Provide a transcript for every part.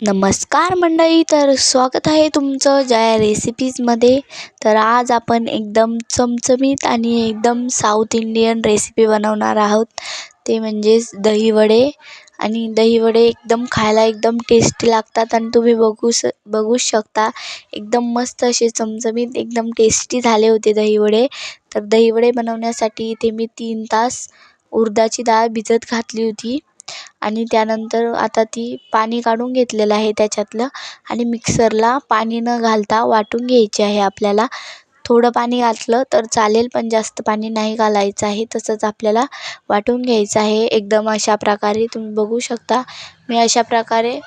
नमस्कार मंडळी तर स्वागत आहे तुमचं जया रेसिपीजमध्ये. तर आज आपण एकदम चमचमीत आणि एकदम साऊथ इंडियन रेसिपी बनवणार आहोत. ते म्हणजेच दहीवडे. आणि दहीवडे एकदम खायला एकदम टेस्टी लागतात आणि तुम्ही बघू स बघूच शकता एकदम मस्त असे चमचमीत एकदम टेस्टी झाले होते दहीवडे. तर दहीवडे बनवण्यासाठी इथे मी तीन तास उडदाची डाळ भिजत घातली होती. आणि त्यानंतर आता ती पाणी काढून घेतलेलं आहे त्याच्यातलं आणि मिक्सरला पाणी न घालता वाटून घ्यायची आहे आपल्याला. थोडं पाणी घातलं तर चालेल पण जास्त पाणी नाही घालायचं आहे. तसंच आपल्याला वाटून घ्यायचं आहे. एकदम अशा प्रकारे तुम्ही बघू शकता. मी अशा प्रकारे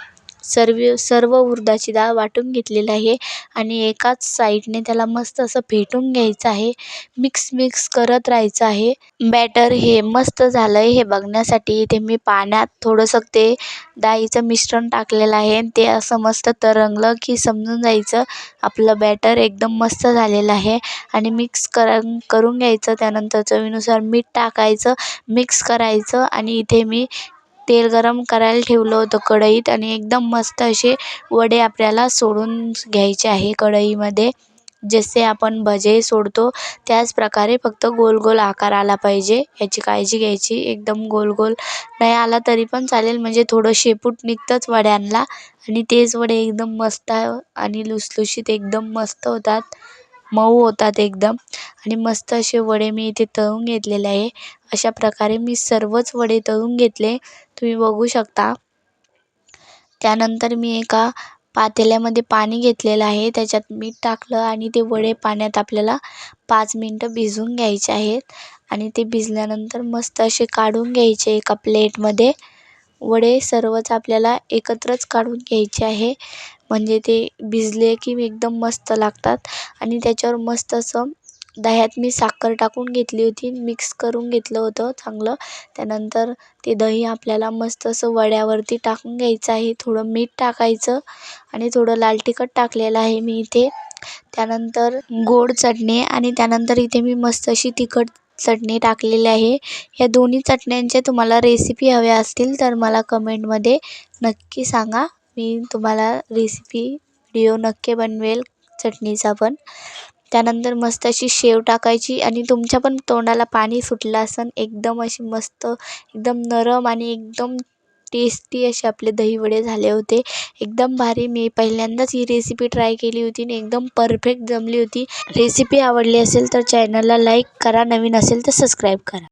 सर्व सर्व उडदाची डाळ वाटून घेतलेली आहे आणि एकाच साईडने त्याला मस्त असं फेटून घ्यायचं आहे. मिक्स मिक्स करत राहायचं आहे. बॅटर हे मस्त झालं आहे हे बघण्यासाठी. इथे मी पाण्यात थोडंसं ते डाळीचं मिश्रण टाकलेलं आहे आणि ते असं मस्त तरंगलं की समजून जायचं. आपलं बॅटर एकदम मस्त झालेलं आहे आणि मिक्स कर करून घ्यायचं. त्यानंतर चवीनुसार मीठ टाकायचं मिक्स करायचं आणि इथे मी तेल गरम करायला ठेवलं होतं कढईत आणि एकदम मस्त असे वडे आपल्याला सोडून घ्यायचे आहे कढईमध्ये. जसे आपण भजे सोडतो त्याच प्रकारे फक्त गोल गोल आकार आला पाहिजे. याची काळजी घ्यायची एकदम गोल गोल नाही आला तरी पण चालेल. म्हणजे थोडं शेपूट निघतंच वड्यांना आणि तेच वडे एकदम मस्त आणि लुसलुशीत एकदम मस्त होतात. मऊ होतात एकदम. आणि मस्त असे वडे मी इथे तळून घेतलेले आहे. अशा प्रकारे मी सर्वच वडे तळून घेतले. तुम्ही बघू शकता. त्यानंतर मी एका पातेल्यामध्ये पाणी घेतलेलं आहे. त्याच्यात मीठ टाकलं आणि ते वडे पाण्यात आपल्याला पाच मिनटं भिजवून घ्यायचे आहेत. आणि ते भिजल्यानंतर मस्त असे काढून घ्यायचे एका प्लेटमध्ये. वडे सर्वच आपल्याला एकत्रच काढून घ्यायचे आहे. म्हणजे ते भिजले की एकदम मस्त लागतात. आणि त्याच्यावर मस्त असं दह्यात मी साखर टाकून घेतली होती. मिक्स करून घेतलं होतं चांगलं. त्यानंतर ते दही आपल्याला मस्त असं वड्यावरती टाकून घ्यायचं आहे. थोडं मीठ टाकायचं आणि थोडं लाल तिखट टाकलेलं आहे मी इथे. त्यानंतर गोड चटणी आणि त्यानंतर इथे मी मस्त अशी तिखट चटणी टाकलेली आहे. या दोन्ही चटण्यांचे तुम्हाला रेसिपी हव्या असतील तर मला कमेंटमध्ये नक्की सांगा. मी तुम्हाला रेसिपी व्हिडिओ नक्की बनवेल चटणीचा पण. त्यानंतर मस्त अशी शेव टाकायची आणि तुमच्या पण तोंडाला पाणी सुटलं असन एकदम अशी मस्त एकदम नरम आणि एकदम टेस्टी असे आपले दहीवडे झाले होते. एकदम भारी. मी पहिल्यांदाच ही रेसिपी ट्राय केली होती आणि एकदम परफेक्ट जमली होती. रेसिपी आवडली असेल तर चॅनलला लाईक करा. नवीन असेल तर सबस्क्राईब करा.